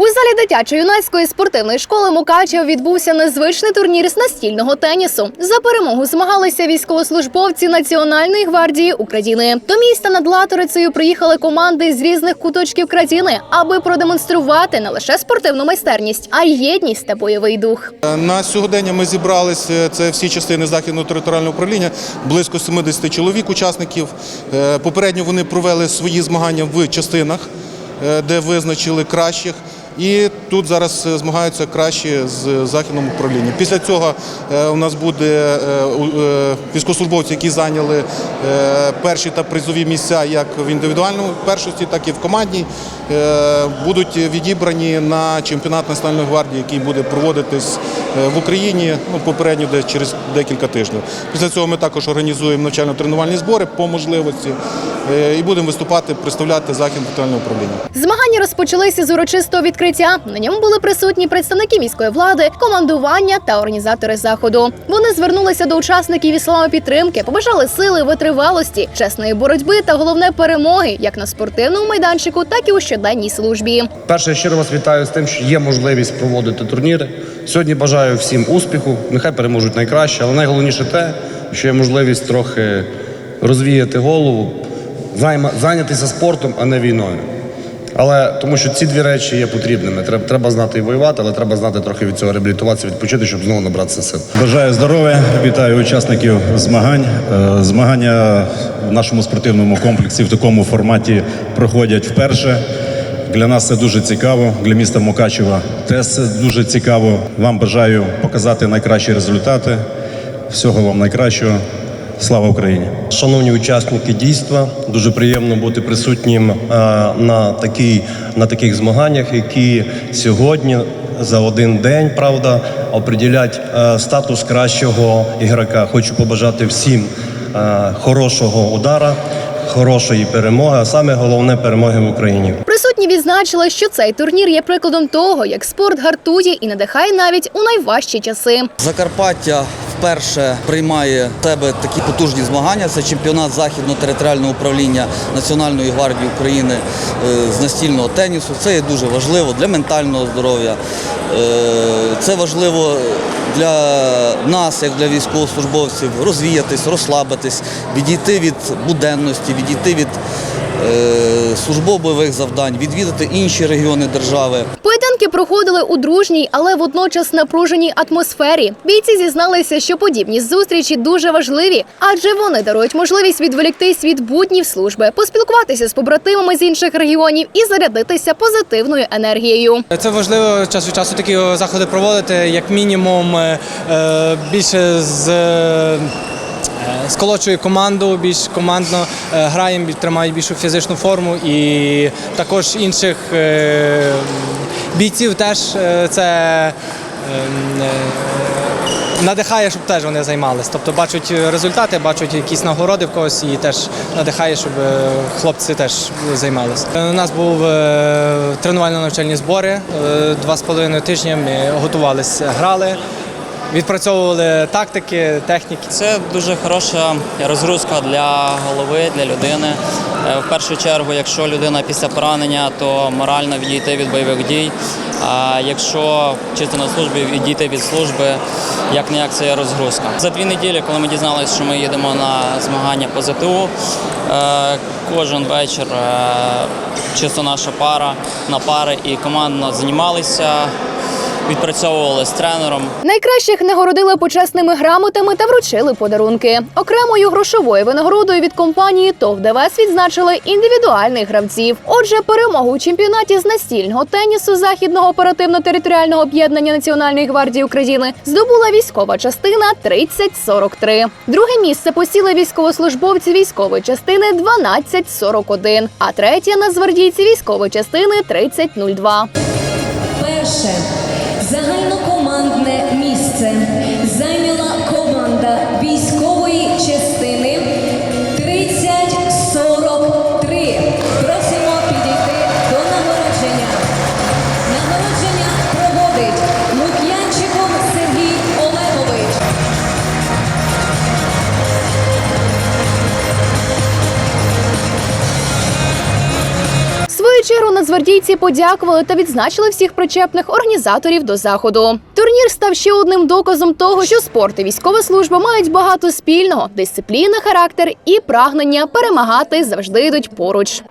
У залі дитячо-юнацької спортивної школи Мукачева відбувся незвичний турнір з настільного тенісу. За перемогу змагалися військовослужбовці Національної гвардії України. До міста над Латорицею приїхали команди з різних куточків країни, аби продемонструвати не лише спортивну майстерність, а й єдність та бойовий дух. На сьогодення ми зібралися, це всі частини західного територіального управління, близько 70 чоловік, учасників. Е, Попередньо вони провели свої змагання в частинах, е, де визначили кращих. І тут зараз е, змагаються кращі з західним управлінням. Після цього е, у нас буде е, військовослужбовці, які зайняли перші та призові місця як в індивідуальному першості, так і в командній, будуть відібрані на чемпіонат Національної гвардії, який буде проводитись в Україні ну, попередньо десь через декілька тижнів. Після цього ми також організуємо навчально-тренувальні збори по можливості е, і будемо виступати, представляти західне територіальне управління. Змагання розпочалися з урочистого відкриття. На ньому були присутні представники міської влади, командування та організатори заходу. Вони звернулися до учасників словами підтримки, побажали сили, витривалості, чесної боротьби та головне перемоги як на спортивному майданчику, так і у щоденній службі. Перше, щиро вас вітаю з тим, що є можливість проводити турніри. Сьогодні бажаю всім успіху. Нехай переможуть найкраще, але найголовніше те, що є можливість трохи розвіяти голову, займа- зайнятися спортом, а не війною. Але тому що ці дві речі є потрібними. Треба, треба знати і воювати, але треба знати трохи від цього реабілітуватися, відпочити, щоб знову набратися сил. Бажаю здоров'я, вітаю учасників змагань. Е, Змагання в нашому спортивному комплексі в такому форматі проходять вперше. Для нас це дуже цікаво. Для міста Мукачева теж це дуже цікаво. Вам бажаю показати найкращі результати. Всього вам найкращого. Слава Україні! Шановні учасники дійства, дуже приємно бути присутнім е, на, такій, на таких змаганнях, які сьогодні за один день, правда, определять е, статус кращого ігрока. Хочу побажати всім е, хорошого удара, хорошої перемоги, а саме головне перемоги в Україні. Присутні відзначили, що цей турнір є прикладом того, як спорт гартує і надихає навіть у найважчі часи. Закарпаття вперше приймає в себе такі потужні змагання. Це чемпіонат західного територіального управління Національної гвардії України е, з настільного тенісу. Це є дуже важливо для ментального здоров'я. Е, Це важливо для нас, як для військовослужбовців, розвіятись, розслабитись, відійти від буденності, відійти від е, службово-бойових завдань, відвідати інші регіони держави. Поєдинки проходили у дружній, але водночас напруженій атмосфері. Бійці зізналися, що подібні зустрічі дуже важливі, адже вони дарують можливість відволіктись від буднів служби, поспілкуватися з побратимами з інших регіонів і зарядитися позитивною енергією. Це важливо час від часу такі заходи проводити, як мінімум е, е, більше з. е, Сколочує команду, більш командно граємо, тримають більшу фізичну форму і також інших бійців теж е, це е, е, надихає, щоб теж вони займалися. Тобто бачать результати, бачать якісь нагороди в когось і теж надихає, щоб е, хлопці теж займалися. У нас був тренувально-навчальні збори два з половиною тижні. Ми готувалися, грали. Відпрацьовували тактики, техніки. Це дуже хороша розгрузка для голови, для людини. Е, В першу чергу, якщо людина після поранення, то морально відійти від бойових дій. А якщо чисто на службі, відійти від служби, як не як це є розгрузка. За дві неділі, коли ми дізналися, що ми їдемо на змагання по ЗТУ, е, кожен вечір е, чисто наша пара на пари і командно займалися, відпрацьовували з тренером. Найкращих нагородили почесними грамотами та вручили подарунки. Окремою грошовою винагородою від компанії ТОВ ДВС відзначили індивідуальних гравців. Отже, перемогу у чемпіонаті з настільного тенісу західного оперативно-територіального об'єднання Національної гвардії України здобула військова частина 3043. Друге місце посіли військовослужбовці військової частини 1241, а третє нацгвардійці військової частини 3002. Перше загальнокомандне нацгвардійці подякували та відзначили всіх причепних організаторів до заходу. Турнір став ще одним доказом того, що спорт і військова служба мають багато спільного. Дисципліна, характер і прагнення перемагати завжди йдуть поруч.